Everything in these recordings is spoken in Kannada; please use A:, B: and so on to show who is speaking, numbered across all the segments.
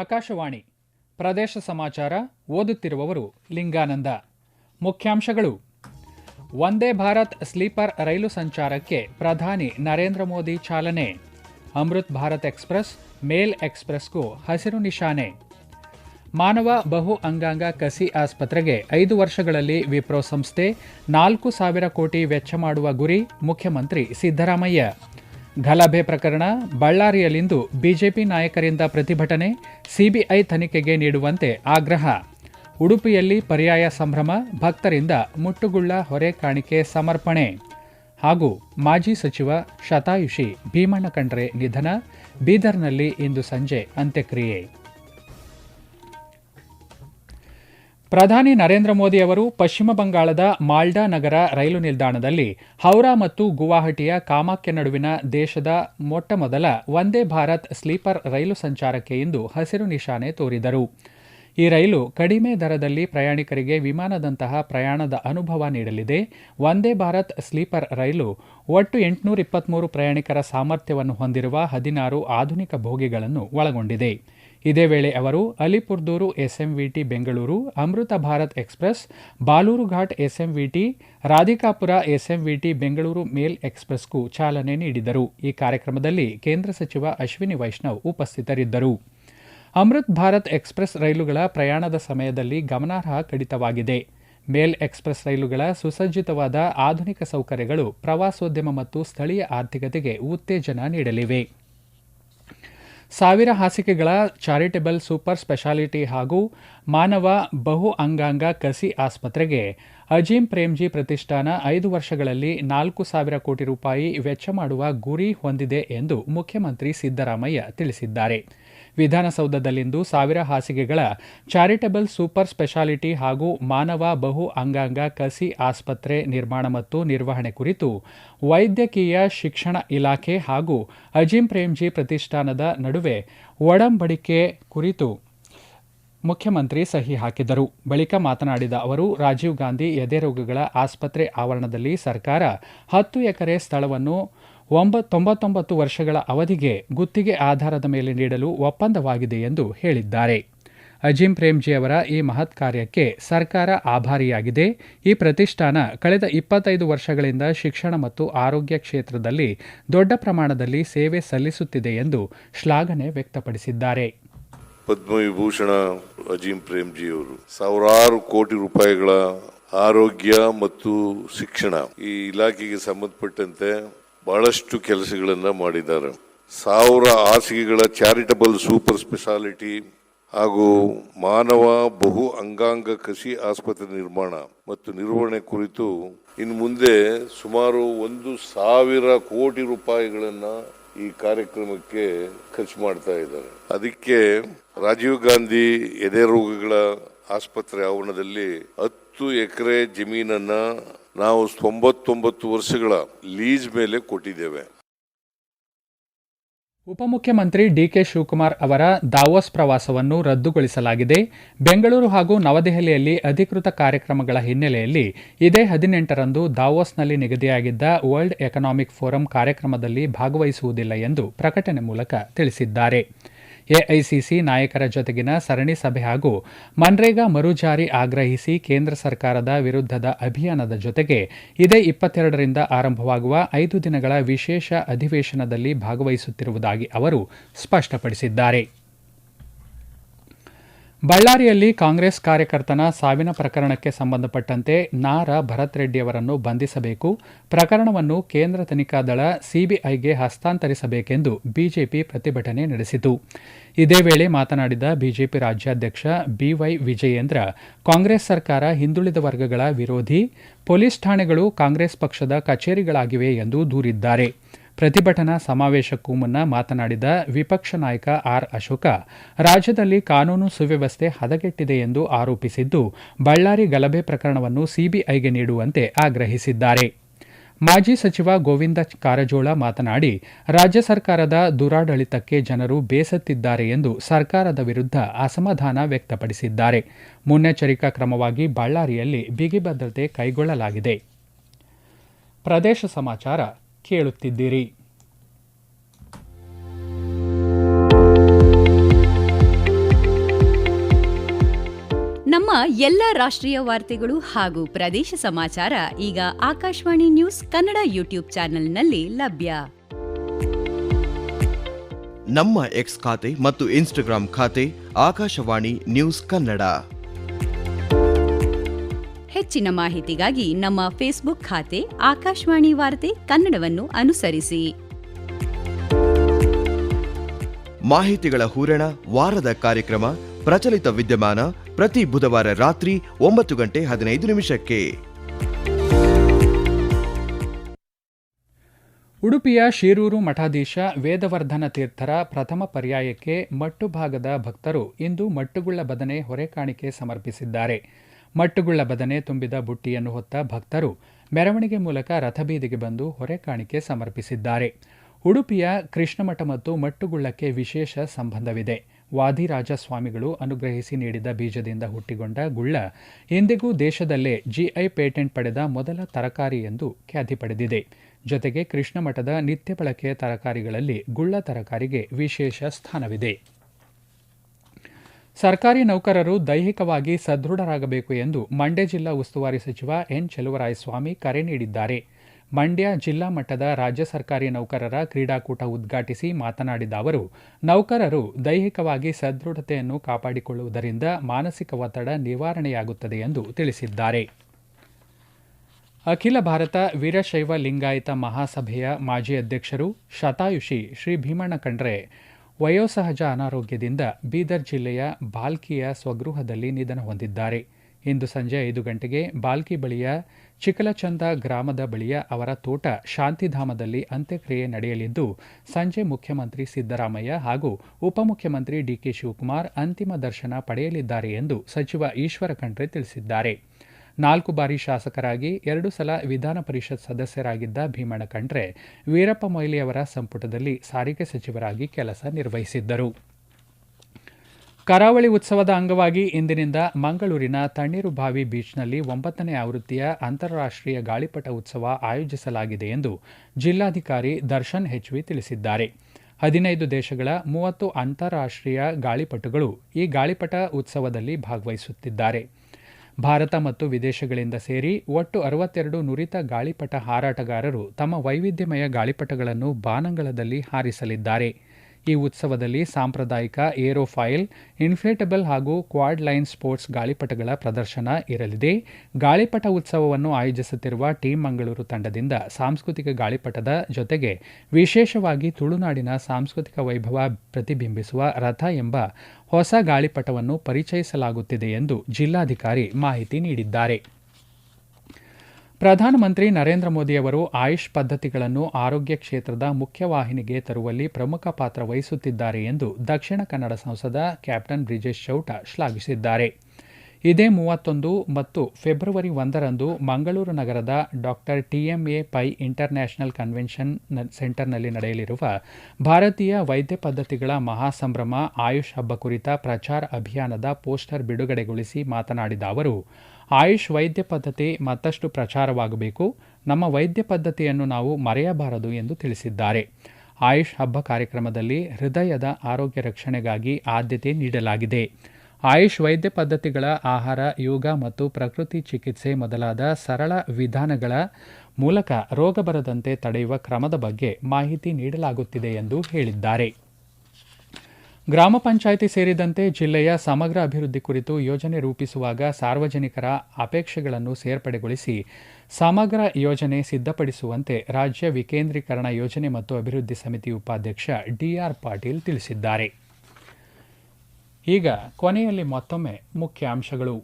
A: ಆಕಾಶವಾಣಿ. ಪ್ರದೇಶ ಸಮಾಚಾರ ಓದುತ್ತಿರುವವರು ಲಿಂಗಾನಂದ. ಮುಖ್ಯಾಂಶಗಳು. ವಂದೇ ಭಾರತ್ ಸ್ಲೀಪರ್ ರೈಲು ಸಂಚಾರಕ್ಕೆ ಪ್ರಧಾನಿ ನರೇಂದ್ರ ಮೋದಿ ಚಾಲನೆ. ಅಮೃತ್ ಭಾರತ್ ಎಕ್ಸ್ಪ್ರೆಸ್, ಮೇಲ್ ಎಕ್ಸ್ಪ್ರೆಸ್ಗೂ ಹಸಿರು ನಿಶಾನೆ. ಮಾನವ ಬಹು ಅಂಗಾಂಗ ಕಸಿ ಆಸ್ಪತ್ರೆಗೆ ಐದು ವರ್ಷಗಳಲ್ಲಿ ವಿಪ್ರೋ ಸಂಸ್ಥೆ ನಾಲ್ಕು ಸಾವಿರ ಕೋಟಿ ವೆಚ್ಚ ಮಾಡುವ ಗುರಿ ಮುಖ್ಯಮಂತ್ರಿ ಸಿದ್ದರಾಮಯ್ಯ. ಗಲಭೆ ಪ್ರಕರಣ, ಬಳ್ಳಾರಿಯಲ್ಲಿಂದು ಬಿಜೆಪಿ ನಾಯಕರಿಂದ ಪ್ರತಿಭಟನೆ, ಸಿಬಿಐ ತನಿಖೆಗೆ ನೀಡುವಂತೆ ಆಗ್ರಹ. ಉಡುಪಿಯಲ್ಲಿ ಪರ್ಯಾಯ ಸಂಭ್ರಮ, ಭಕ್ತರಿಂದ ಮುಟ್ಟುಗುಳ್ಳ ಹೊರೆ ಕಾಣಿಕೆ ಸಮರ್ಪಣೆ. ಹಾಗೂ ಮಾಜಿ ಸಚಿವ ಶತಾಯುಷಿ ಭೀಮಣ್ಣ ಕಂಡ್ರೆ ನಿಧನ, ಬೀದರ್ನಲ್ಲಿ ಇಂದು ಸಂಜೆ ಅಂತ್ಯಕ್ರಿಯೆ. ಪ್ರಧಾನಿ ನರೇಂದ್ರ ಮೋದಿ ಅವರು ಪಶ್ಚಿಮ ಬಂಗಾಳದ ಮಾಲ್ಡಾ ನಗರ ರೈಲು ನಿಲ್ದಾಣದಲ್ಲಿ ಹೌರಾ ಮತ್ತು ಗುವಾಹಟಿಯ ಕಾಮಾಕ್ಯ ನಡುವಿನ ದೇಶದ ಮೊಟ್ಟಮೊದಲ ವಂದೇ ಭಾರತ್ ಸ್ಲೀಪರ್ ರೈಲು ಸಂಚಾರಕ್ಕೆ ಇಂದು ಹಸಿರು ನಿಶಾನೆ ತೋರಿದರು. ಈ ರೈಲು ಕಡಿಮೆ ದರದಲ್ಲಿ ಪ್ರಯಾಣಿಕರಿಗೆ ವಿಮಾನದಂತಹ ಪ್ರಯಾಣದ ಅನುಭವ ನೀಡಲಿದೆ. ವಂದೇ ಭಾರತ್ ಸ್ಲೀಪರ್ ರೈಲು ಒಟ್ಟು ಎಂಟುನೂರ ಇಪ್ಪತ್ಮೂರು ಪ್ರಯಾಣಿಕರ ಸಾಮರ್ಥ್ಯವನ್ನು ಹೊಂದಿರುವ ಹದಿನಾರು ಆಧುನಿಕ ಬೋಗಿಗಳನ್ನು ಒಳಗೊಂಡಿದೆ. ಇದೇ ವೇಳೆ ಅವರು Alipurduar SMVT Bengaluru, Amrit Bharat express, Balurghat SMVT, Radhikapur SMVT Bengaluru mail ಎಕ್ಸ್ಪ್ರೆಸ್ಗೂ ಚಾಲನೆ ನೀಡಿದರು. ಈ ಕಾರ್ಯಕ್ರಮದಲ್ಲಿ ಕೇಂದ್ರ ಸಚಿವ ಅಶ್ವಿನಿ ವೈಷ್ಣವ್ ಉಪಸ್ಥಿತರಿದ್ದರು. ಅಮೃತ್ ಭಾರತ್ ಎಕ್ಸ್ಪ್ರೆಸ್ ರೈಲುಗಳ ಪ್ರಯಾಣದ ಸಮಯದಲ್ಲಿ ಗಮನಾರ್ಹ ಕಡಿತವಾಗಿದೆ. ಮೇಲ್ ಎಕ್ಸ್ಪ್ರೆಸ್ ರೈಲುಗಳ ಸುಸಜ್ಜಿತವಾದ ಆಧುನಿಕ ಸೌಕರ್ಯಗಳು ಪ್ರವಾಸೋದ್ಯಮ ಮತ್ತು ಸ್ಥಳೀಯ ಆರ್ಥಿಕತೆಗೆ ಉತ್ತೇಜನ ನೀಡಲಿವೆ. ಸಾವಿರ ಹಾಸಿಗೆಗಳ ಚಾರಿಟಬಲ್ ಸೂಪರ್ ಸ್ಪೆಷಾಲಿಟಿ ಹಾಗೂ ಮಾನವ ಬಹು ಅಂಗಾಂಗ ಕಸಿ ಆಸ್ಪತ್ರೆಗೆ ಅಜೀಂ ಪ್ರೇಮ್ಜಿ ಪ್ರತಿಷ್ಠಾನ ಐದು ವರ್ಷಗಳಲ್ಲಿ ನಾಲ್ಕು ಸಾವಿರ ಕೋಟಿ ರೂಪಾಯಿ ವೆಚ್ಚ ಮಾಡುವ ಗುರಿ ಹೊಂದಿದೆ ಎಂದು ಮುಖ್ಯಮಂತ್ರಿ ಸಿದ್ದರಾಮಯ್ಯ ತಿಳಿಸಿದ್ದಾರೆ. ವಿಧಾನಸೌಧದಲ್ಲಿಂದು ಸಾವಿರ ಹಾಸಿಗೆಗಳ ಚಾರಿಟಬಲ್ ಸೂಪರ್ ಸ್ಪೆಷಾಲಿಟಿ ಹಾಗೂ ಮಾನವ ಬಹು ಅಂಗಾಂಗ ಕಸಿ ಆಸ್ಪತ್ರೆ ನಿರ್ಮಾಣ ಮತ್ತು ನಿರ್ವಹಣೆ ಕುರಿತು ವೈದ್ಯಕೀಯ ಶಿಕ್ಷಣ ಇಲಾಖೆ ಹಾಗೂ ಅಜಿಂ ಪ್ರೇಮ್ಜಿ ಪ್ರತಿಷ್ಠಾನದ ನಡುವೆ ಒಡಂಬಡಿಕೆ ಕುರಿತು ಮುಖ್ಯಮಂತ್ರಿ ಸಹಿ ಹಾಕಿದರು. ಬಳಿಕ ಮಾತನಾಡಿದ ಅವರು, ರಾಜೀವ್ ಗಾಂಧಿ ಎದೆರೋಗಗಳ ಆಸ್ಪತ್ರೆ ಆವರಣದಲ್ಲಿ ಸರ್ಕಾರ ಹತ್ತು ಎಕರೆ ಸ್ಥಳವನ್ನು ಒಂಬ ತೊಂಬತ್ತೊಂಬತ್ತು ವರ್ಷಗಳ ಅವಧಿಗೆ ಗುತ್ತಿಗೆ ಆಧಾರದ ಮೇಲೆ ನೀಡಲು ಒಪ್ಪಂದವಾಗಿದೆ ಎಂದು ಹೇಳಿದ್ದಾರೆ. ಅಜಿಂ ಪ್ರೇಮ್ಜಿ ಅವರ ಈ ಮಹತ್ ಕಾರ್ಯಕ್ಕೆ ಸರ್ಕಾರ ಆಭಾರಿಯಾಗಿದೆ. ಈ ಪ್ರತಿಷ್ಠಾನ ಕಳೆದ ಇಪ್ಪತ್ತೈದು ವರ್ಷಗಳಿಂದ ಶಿಕ್ಷಣ ಮತ್ತು ಆರೋಗ್ಯ ಕ್ಷೇತ್ರದಲ್ಲಿ ದೊಡ್ಡ ಪ್ರಮಾಣದಲ್ಲಿ ಸೇವೆ ಸಲ್ಲಿಸುತ್ತಿದೆ ಎಂದು ಶ್ಲಾಘನೆ ವ್ಯಕ್ತಪಡಿಸಿದ್ದಾರೆ.
B: ಪದ್ಮವಿಭೂಷಣ ಅಜೀಂ ಪ್ರೇಮ್ಜಿ ಅವರು ಸಾವಿರಾರು ಕೋಟಿ ರೂಪಾಯಿಗಳ ಆರೋಗ್ಯ ಮತ್ತು ಶಿಕ್ಷಣ ಈ ಇಲಾಖೆಗೆ ಸಂಬಂಧಪಟ್ಟಂತೆ ಬಹಳಷ್ಟು ಕೆಲಸಗಳನ್ನು ಮಾಡಿದ್ದಾರೆ. ಸಾವಿರ ಹಾಸಿಗೆಗಳ ಚಾರಿಟಬಲ್ ಸೂಪರ್ ಸ್ಪೆಷಾಲಿಟಿ ಹಾಗೂ ಮಾನವ ಬಹು ಅಂಗಾಂಗ ಕಸಿ ಆಸ್ಪತ್ರೆ ನಿರ್ಮಾಣ ಮತ್ತು ನಿರ್ವಹಣೆ ಕುರಿತು ಇನ್ನು ಮುಂದೆ ಸುಮಾರು ಒಂದು ಸಾವಿರ ಕೋಟಿ ರೂಪಾಯಿಗಳನ್ನು ಈ ಕಾರ್ಯಕ್ರಮಕ್ಕೆ ಖರ್ಚು ಮಾಡ್ತಾ ಇದ್ದಾರೆ. ಅದಕ್ಕೆ ರಾಜೀವ್ ಗಾಂಧಿ ಎದೆ ರೋಗಗಳ ಆಸ್ಪತ್ರೆ ಆವರಣದಲ್ಲಿ ಹತ್ತು ಎಕರೆ ಜಮೀನನ್ನ ನಾವು ತೊಂಬತ್ತೊಂಬತ್ತು ವರ್ಷಗಳ ಲೀಜ್ ಮೇಲೆ ಕೊಟ್ಟಿದ್ದೇವೆ.
A: ಉಪಮುಖ್ಯಮಂತ್ರಿ ಡಿಕೆ ಶಿವಕುಮಾರ್ ಅವರ ದಾವೋಸ್ ಪ್ರವಾಸವನ್ನು ರದ್ದುಗೊಳಿಸಲಾಗಿದೆ. ಬೆಂಗಳೂರು ಹಾಗೂ ನವದೆಹಲಿಯಲ್ಲಿ ಅಧಿಕೃತ ಕಾರ್ಯಕ್ರಮಗಳ ಹಿನ್ನೆಲೆಯಲ್ಲಿ ಇದೇ ಹದಿನೆಂಟರಂದು ದಾವೋಸ್ನಲ್ಲಿ ನಿಗದಿಯಾಗಿದ್ದ ವರ್ಲ್ಡ್ ಎಕನಾಮಿಕ್ ಫೋರಂ ಕಾರ್ಯಕ್ರಮದಲ್ಲಿ ಭಾಗವಹಿಸುವುದಿಲ್ಲ ಎಂದು ಪ್ರಕಟಣೆ ಮೂಲಕ ತಿಳಿಸಿದ್ದಾರೆ. ಎಐಸಿಸಿ ನಾಯಕರ ಜೊತೆಗಿನ ಸರಣಿ ಸಭೆ ಹಾಗೂ ಮನ್ರೇಗಾ ಮರುಜಾರಿ ಆಗ್ರಹಿಸಿ ಕೇಂದ್ರ ಸರ್ಕಾರದ ವಿರುದ್ಧದ ಅಭಿಯಾನದ ಜೊತೆಗೆ ಇದೇ ಇಪ್ಪತ್ತೆರಡರಿಂದ ಆರಂಭವಾಗುವ ಐದು ದಿನಗಳ ವಿಶೇಷ ಅಧಿವೇಶನದಲ್ಲಿ ಭಾಗವಹಿಸುತ್ತಿರುವುದಾಗಿ ಅವರು ಸ್ಪಷ್ಟಪಡಿಸಿದ್ದಾರೆ. ಬಳ್ಳಾರಿಯಲ್ಲಿ ಕಾಂಗ್ರೆಸ್ ಕಾರ್ಯಕರ್ತನ ಸಾವಿನ ಪ್ರಕರಣಕ್ಕೆ ಸಂಬಂಧಪಟ್ಟಂತೆ ನಾರ ಭರತ್ ರೆಡ್ಡಿ ಅವರನ್ನು ಬಂಧಿಸಬೇಕು. ಪ್ರಕರಣವನ್ನು ಕೇಂದ್ರ ತನಿಖಾ ದಳ ಸಿಬಿಐಗೆ ಹಸ್ತಾಂತರಿಸಬೇಕೆಂದು ಬಿಜೆಪಿ ಪ್ರತಿಭಟನೆ ನಡೆಸಿತು. ಇದೇ ವೇಳೆ ಮಾತನಾಡಿದ ಬಿಜೆಪಿ ರಾಜ್ಯಾಧ್ಯಕ್ಷ ಬಿವೈ ವಿಜಯೇಂದ್ರ, ಕಾಂಗ್ರೆಸ್ ಸರ್ಕಾರ ಹಿಂದುಳಿದ ವರ್ಗಗಳ ವಿರೋಧಿ, ಪೊಲೀಸ್ ಠಾಣೆಗಳು ಕಾಂಗ್ರೆಸ್ ಪಕ್ಷದ ಕಚೇರಿಗಳಾಗಿವೆ ಎಂದು ದೂರಿದ್ದಾರೆ. ಪ್ರತಿಭಟನಾ ಸಮಾವೇಶಕ್ಕೂ ಮುನ್ನ ಮಾತನಾಡಿದ ವಿಪಕ್ಷ ನಾಯಕ ಆರ್ ಅಶೋಕ, ರಾಜ್ಯದಲ್ಲಿ ಕಾನೂನು ಸುವ್ಯವಸ್ಥೆ ಹದಗೆಟ್ಟಿದೆ ಎಂದು ಆರೋಪಿಸಿದ್ದು, ಬಳ್ಳಾರಿ ಗಲಭೆ ಪ್ರಕರಣವನ್ನು ಸಿಬಿಐಗೆ ನೀಡುವಂತೆ ಆಗ್ರಹಿಸಿದ್ದಾರೆ. ಮಾಜಿ ಸಚಿವ ಗೋವಿಂದ ಕಾರಜೋಳ ಮಾತನಾಡಿ, ರಾಜ್ಯ ಸರ್ಕಾರದ ದುರಾಡಳಿತಕ್ಕೆ ಜನರು ಬೇಸತ್ತಿದ್ದಾರೆ ಎಂದು ಸರ್ಕಾರದ ವಿರುದ್ಧ ಅಸಮಾಧಾನ ವ್ಯಕ್ತಪಡಿಸಿದ್ದಾರೆ. ಮುನ್ನೆಚ್ಚರಿಕಾ ಕ್ರಮವಾಗಿ ಬಳ್ಳಾರಿಯಲ್ಲಿ ಬಿಗಿ ಭದ್ರತೆ ಕೈಗೊಳ್ಳಲಾಗಿದೆ. ಪ್ರದೇಶ ಸಮಾಚಾರ ಕೇಳುತ್ತಿದ್ದೀರಿ.
C: ನಮ್ಮ ಎಲ್ಲ ರಾಷ್ಟ್ರೀಯ ವಾರ್ತೆಗಳು ಹಾಗೂ ಪ್ರದೇಶ ಸಮಾಚಾರ ಈಗ ಆಕಾಶವಾಣಿ ನ್ಯೂಸ್ ಕನ್ನಡ ಯೂಟ್ಯೂಬ್ ಚಾನೆಲ್ನಲ್ಲಿ ಲಭ್ಯ.
D: ನಮ್ಮ ಎಕ್ಸ್ ಖಾತೆ ಮತ್ತು ಇನ್ಸ್ಟಾಗ್ರಾಮ್ ಖಾತೆ ಆಕಾಶವಾಣಿ ನ್ಯೂಸ್ ಕನ್ನಡ.
C: ಹೆಚ್ಚಿನ ಮಾಹಿತಿಗಾಗಿ ನಮ್ಮ ಫೇಸ್ಬುಕ್ ಖಾತೆ ಆಕಾಶವಾಣಿ ವಾರ್ತೆ ಕನ್ನಡವನ್ನು ಅನುಸರಿಸಿ.
D: ಮಾಹಿತಿಗಳ ಹೂರಣ ವಾರದ ಕಾರ್ಯಕ್ರಮ ಪ್ರಚಲಿತ ವಿದ್ಯಮಾನ ಪ್ರತಿ ಬುಧವಾರ ರಾತ್ರಿ ಒಂಬತ್ತು ಗಂಟೆ ಹದಿನೈದು ನಿಮಿಷಕ್ಕೆ.
A: ಉಡುಪಿಯ ಶಿರೂರು ಮಠಾಧೀಶ ವೇದವರ್ಧನ ತೀರ್ಥರ ಪ್ರಥಮ ಪರ್ಯಾಯಕ್ಕೆ ಮಟ್ಟು ಭಾಗದ ಭಕ್ತರು ಇಂದು ಮಟ್ಟುಗುಳ್ಳ ಬದನೆ ಹೊರೆಕಾಣಿಕೆ ಸಮರ್ಪಿಸಿದ್ದಾರೆ. ಮಟ್ಟುಗುಳ್ಳ ಬದನೆ ತುಂಬಿದ ಬುಟ್ಟಿಯನ್ನು ಹೊತ್ತ ಭಕ್ತರು ಮೆರವಣಿಗೆ ಮೂಲಕ ರಥಬೀದಿಗೆ ಬಂದು ಹೊರೆ ಕಾಣಿಕೆ ಸಮರ್ಪಿಸಿದ್ದಾರೆ. ಉಡುಪಿಯ ಕೃಷ್ಣಮಠ ಮತ್ತು ಮಟ್ಟುಗುಳ್ಳಕ್ಕೆ ವಿಶೇಷ ಸಂಬಂಧವಿದೆ. ವಾದಿರಾಜ ಸ್ವಾಮಿಗಳು ಅನುಗ್ರಹಿಸಿ ನೀಡಿದ ಬೀಜದಿಂದ ಹುಟ್ಟಿಕೊಂಡ ಗುಳ್ಳ ಇಂದಿಗೂ ದೇಶದಲ್ಲೇ ಜಿಐ ಪೇಟೆಂಟ್ ಪಡೆದ ಮೊದಲ ತರಕಾರಿ ಎಂದು ಖ್ಯಾತಿ ಪಡೆದಿದೆ. ಜೊತೆಗೆ ಕೃಷ್ಣಮಠದ ನಿತ್ಯ ಬಳಕೆಯ ತರಕಾರಿಗಳಲ್ಲಿ ಗುಳ್ಳ ತರಕಾರಿಗೆ ವಿಶೇಷ ಸ್ಥಾನವಿದೆ. ಸರ್ಕಾರಿ ನೌಕರರು ದೈಹಿಕವಾಗಿ ಸದೃಢರಾಗಬೇಕು ಎಂದು ಮಂಡ್ಯ ಜಿಲ್ಲಾ ಉಸ್ತುವಾರಿ ಸಚಿವ ಎನ್ ಚೆಲುವರಾಯಸ್ವಾಮಿ ಕರೆ ನೀಡಿದ್ದಾರೆ. ಮಂಡ್ಯ ಜಿಲ್ಲಾ ಮಟ್ಟದ ರಾಜ್ಯ ಸರ್ಕಾರಿ ನೌಕರರ ಕ್ರೀಡಾಕೂಟ ಉದ್ಘಾಟಿಸಿ ಮಾತನಾಡಿದ ಅವರು, ನೌಕರರು ದೈಹಿಕವಾಗಿ ಸದೃಢತೆಯನ್ನು ಕಾಪಾಡಿಕೊಳ್ಳುವುದರಿಂದ ಮಾನಸಿಕ ಒತ್ತಡ ನಿವಾರಣೆಯಾಗುತ್ತದೆ ಎಂದು ತಿಳಿಸಿದ್ದಾರೆ. ಅಖಿಲ ಭಾರತ ವೀರಶೈವ ಲಿಂಗಾಯತ ಮಹಾಸಭೆಯ ಮಾಜಿ ಅಧ್ಯಕ್ಷರು ಶತಾಯುಷಿ ಶ್ರೀ ಭೀಮಣ್ಣ ಖಂಡ್ರೆ ವಯೋಸಹಜ ಅನಾರೋಗ್ಯದಿಂದ ಬೀದರ್ ಜಿಲ್ಲೆಯ ಬಾಲ್ಕಿಯ ಸ್ವಗೃಹದಲ್ಲಿ ನಿಧನ ಹೊಂದಿದ್ದಾರೆ. ಇಂದು ಸಂಜೆ ಐದು ಗಂಟೆಗೆ ಬಾಲ್ಕಿ ಬಳಿಯ ಚಿಕಲಚಂದ ಗ್ರಾಮದ ಬಳಿಯ ಅವರ ತೋಟ ಶಾಂತಿಧಾಮದಲ್ಲಿ ಅಂತ್ಯಕ್ರಿಯೆ ನಡೆಯಲಿದ್ದು, ಸಂಜೆ ಮುಖ್ಯಮಂತ್ರಿ ಸಿದ್ದರಾಮಯ್ಯ ಹಾಗೂ ಉಪಮುಖ್ಯಮಂತ್ರಿ ಡಿಕೆ ಶಿವಕುಮಾರ್ ಅಂತಿಮ ದರ್ಶನ ಪಡೆಯಲಿದ್ದಾರೆ ಎಂದು ಸಚಿವ ಈಶ್ವರ ಖಂಡ್ರೆ ತಿಳಿಸಿದ್ದಾರೆ. ನಾಲ್ಕು ಬಾರಿ ಶಾಸಕರಾಗಿ, ಎರಡು ಸಲ ವಿಧಾನ ಪರಿಷತ್ ಸದಸ್ಯರಾಗಿದ್ದ ಭೀಮಣ್ಣ ಖಂಡ್ರೆ ವೀರಪ್ಪ ಮೊಯ್ಲಿ ಅವರ ಸಂಪುಟದಲ್ಲಿ ಸಾರಿಗೆ ಸಚಿವರಾಗಿ ಕೆಲಸ ನಿರ್ವಹಿಸಿದ್ದರು. ಕರಾವಳಿ ಉತ್ಸವದ ಅಂಗವಾಗಿ ಇಂದಿನಿಂದ ಮಂಗಳೂರಿನ ತಣ್ಣೀರುಬಾವಿ ಬೀಚ್ನಲ್ಲಿ ಒಂಬತ್ತನೇ ಆವೃತ್ತಿಯ ಅಂತಾರಾಷ್ಟ್ರೀಯ ಗಾಳಿಪಟ ಉತ್ಸವ ಆಯೋಜಿಸಲಾಗಿದೆ ಎಂದು ಜಿಲ್ಲಾಧಿಕಾರಿ ದರ್ಶನ್ ಹೆಚ್ವಿ ತಿಳಿಸಿದ್ದಾರೆ. ಹದಿನೈದು ದೇಶಗಳ ಮೂವತ್ತು ಅಂತಾರಾಷ್ಟ್ರೀಯ ಗಾಳಿಪಟುಗಳು ಈ ಗಾಳಿಪಟ ಉತ್ಸವದಲ್ಲಿ ಭಾಗವಹಿಸುತ್ತಿದ್ದಾರೆ. ಭಾರತ ಮತ್ತು ವಿದೇಶಗಳಿಂದ ಸೇರಿ ಒಟ್ಟು ಅರವತ್ತೆರಡು ನುರಿತ ಗಾಳಿಪಟ ಹಾರಾಟಗಾರರು ತಮ್ಮ ವೈವಿಧ್ಯಮಯ ಗಾಳಿಪಟಗಳನ್ನು ಬಾನಂಗಳದಲ್ಲಿ ಹಾರಿಸಲಿದ್ದಾರೆ. ಈ ಉತ್ಸವದಲ್ಲಿ ಸಾಂಪ್ರದಾಯಿಕ ಏರೋಫೈಲ್ ಇನ್ಫ್ಲೇಟಬಲ್ ಹಾಗೂ ಕ್ವಾಡ್ ಲೈನ್ ಸ್ಪೋರ್ಟ್ಸ್ ಗಾಳಿಪಟಗಳ ಪ್ರದರ್ಶನ ಇರಲಿದೆ. ಗಾಳಿಪಟ ಉತ್ಸವವನ್ನು ಆಯೋಜಿಸುತ್ತಿರುವ ಟೀಮ್ ಮಂಗಳೂರು ತಂಡದಿಂದ ಸಾಂಸ್ಕೃತಿಕ ಗಾಳಿಪಟದ ಜೊತೆಗೆ ವಿಶೇಷವಾಗಿ ತುಳುನಾಡಿನ ಸಾಂಸ್ಕೃತಿಕ ವೈಭವ ಪ್ರತಿಬಿಂಬಿಸುವ ರಥ ಎಂಬ ಹೊಸ ಗಾಳಿಪಟವನ್ನು ಪರಿಚಯಿಸಲಾಗುತ್ತಿದೆ ಎಂದು ಜಿಲ್ಲಾಧಿಕಾರಿ ಮಾಹಿತಿ ನೀಡಿದ್ದಾರೆ. ಪ್ರಧಾನಮಂತ್ರಿ ನರೇಂದ್ರ ಮೋದಿಯವರು ಆಯುಷ್ ಪದ್ಧತಿಗಳನ್ನು ಆರೋಗ್ಯ ಕ್ಷೇತ್ರದ ಮುಖ್ಯವಾಹಿನಿಗೆ ತರುವಲ್ಲಿ ಪ್ರಮುಖ ಪಾತ್ರ ವಹಿಸುತ್ತಿದ್ದಾರೆ ಎಂದು ದಕ್ಷಿಣ ಕನ್ನಡ ಸಂಸದ ಕ್ಯಾಪ್ಟನ್ ಬ್ರಿಜೇಶ್ ಚೌಟ ಶ್ಲಾಘಿಸಿದ್ದಾರೆ. ಇದೇ ಮೂವತ್ತೊಂದು ಮತ್ತು ಫೆಬ್ರವರಿ ಒಂದರಂದು ಮಂಗಳೂರು ನಗರದ doctor TMA Pai international convention ಸೆಂಟರ್ನಲ್ಲಿ ನಡೆಯಲಿರುವ ಭಾರತೀಯ ವೈದ್ಯ ಪದ್ಧತಿಗಳ ಮಹಾಸಂಭ್ರಮ ಆಯುಷ್ ಹಬ್ಬ ಕುರಿತ ಪ್ರಚಾರ ಅಭಿಯಾನದ ಪೋಸ್ಟರ್ ಬಿಡುಗಡೆಗೊಳಿಸಿ ಮಾತನಾಡಿದ ಅವರು, ಆಯುಷ್ ವೈದ್ಯ ಪದ್ಧತಿ ಮತ್ತಷ್ಟು ಪ್ರಚಾರವಾಗಬೇಕು, ನಮ್ಮ ವೈದ್ಯ ಪದ್ಧತಿಯನ್ನು ನಾವು ಮರೆಯಬಾರದು ಎಂದು ತಿಳಿಸಿದ್ದಾರೆ. ಆಯುಷ್ ಹಬ್ಬ ಕಾರ್ಯಕ್ರಮದಲ್ಲಿ ಹೃದಯದ ಆರೋಗ್ಯ ರಕ್ಷಣೆಗಾಗಿ ಆದ್ಯತೆ ನೀಡಲಾಗಿದೆ. ಆಯುಷ್ ವೈದ್ಯ ಪದ್ಧತಿಗಳ ಆಹಾರ, ಯೋಗ ಮತ್ತು ಪ್ರಕೃತಿ ಚಿಕಿತ್ಸೆ ಮೊದಲಾದ ಸರಳ ವಿಧಾನಗಳ ಮೂಲಕ ರೋಗ ಬರದಂತೆ ತಡೆಯುವ ಕ್ರಮದ ಬಗ್ಗೆ ಮಾಹಿತಿ ನೀಡಲಾಗುತ್ತಿದೆ ಎಂದು ಹೇಳಿದ್ದಾರೆ. ಗ್ರಾಮ ಪಂಚಾಯಿತಿ ಸೇರಿದಂತೆ ಜಿಲ್ಲೆಯ ಸಮಗ್ರ ಅಭಿವೃದ್ಧಿ ಕುರಿತು ಯೋಜನೆ ರೂಪಿಸುವಾಗ ಸಾರ್ವಜನಿಕರ ಅಪೇಕ್ಷೆಗಳನ್ನು ಸೇರ್ಪಡೆಗೊಳಿಸಿ ಸಮಗ್ರ ಯೋಜನೆ ಸಿದ್ಧಪಡಿಸುವಂತೆ ರಾಜ್ಯ ವಿಕೇಂದ್ರೀಕರಣ ಯೋಜನೆ ಮತ್ತು ಅಭಿವೃದ್ಧಿ ಸಮಿತಿ ಉಪಾಧ್ಯಕ್ಷ ಡಿಆರ್ ಪಾಟೀಲ್ ತಿಳಿಸಿದ್ದಾರೆ. ಈಗ ಕೊನೆಯಲ್ಲಿ ಮತ್ತೊಮ್ಮೆ ಮುಖ್ಯಾಂಶಗಳು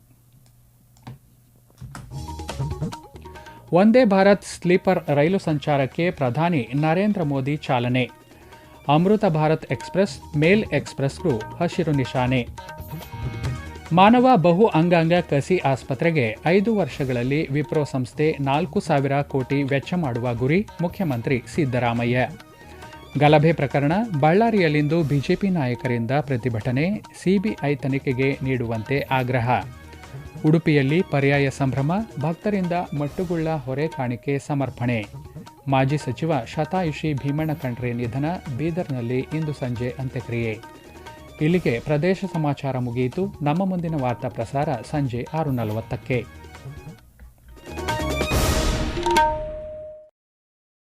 A: ವಂದೇ ಭಾರತ್ ಸ್ಲೀಪರ್ ರೈಲು ಸಂಚಾರಕ್ಕೆ ಪ್ರಧಾನಿ ನರೇಂದ್ರ ಮೋದಿ ಚಾಲನೆ. ಅಮೃತ ಭಾರತ್ ಎಕ್ಸ್ಪ್ರೆಸ್, ಮೇಲ್ ಎಕ್ಸ್ಪ್ರೆಸ್ಗೂ ಹಸಿರು ನಿಶಾನೆ. ಮಾನವ ಬಹು ಅಂಗಾಂಗ ಕಸಿ ಆಸ್ಪತ್ರೆಗೆ ಐದು ವರ್ಷಗಳಲ್ಲಿ ವಿಪ್ರೋ ಸಂಸ್ಥೆ ನಾಲ್ಕು ಸಾವಿರ ಕೋಟಿ ವೆಚ್ಚ ಮಾಡುವ ಗುರಿ ಮುಖ್ಯಮಂತ್ರಿ ಸಿದ್ದರಾಮಯ್ಯ. ಗಲಭೆ ಪ್ರಕರಣ ಬಳ್ಳಾರಿಯಲ್ಲಿಂದು ಬಿಜೆಪಿ ನಾಯಕರಿಂದ ಪ್ರತಿಭಟನೆ, ಸಿಬಿಐ ತನಿಖೆಗೆ ನೀಡುವಂತೆ ಆಗ್ರಹ. ಉಡುಪಿಯಲ್ಲಿ ಪರ್ಯಾಯ ಸಂಭ್ರಮ, ಭಕ್ತರಿಂದ ಮಟ್ಟುಗುಳ್ಳ ಹೊರೆ ಕಾಣಿಕೆ ಸಮರ್ಪಣೆ. ಮಾಜಿ ಸಚಿವ ಶತಾಯುಷಿ ಭೀಮಣ್ಣ ಖಂಡ್ರೆ ನಿಧನ ಬೀದರ್ನಲ್ಲಿ ಇಂದು ಸಂಜೆ ಅಂತ್ಯಕ್ರಿಯೆ. ಇಲ್ಲಿಗೆ ಪ್ರದೇಶ ಸಮಾಚಾರ ಮುಗಿಯಿತು. ನಮ್ಮ ಮುಂದಿನ ವಾರ್ತಾ ಪ್ರಸಾರ ಸಂಜೆ ಆರು ನಲವತ್ತಕ್ಕೆ.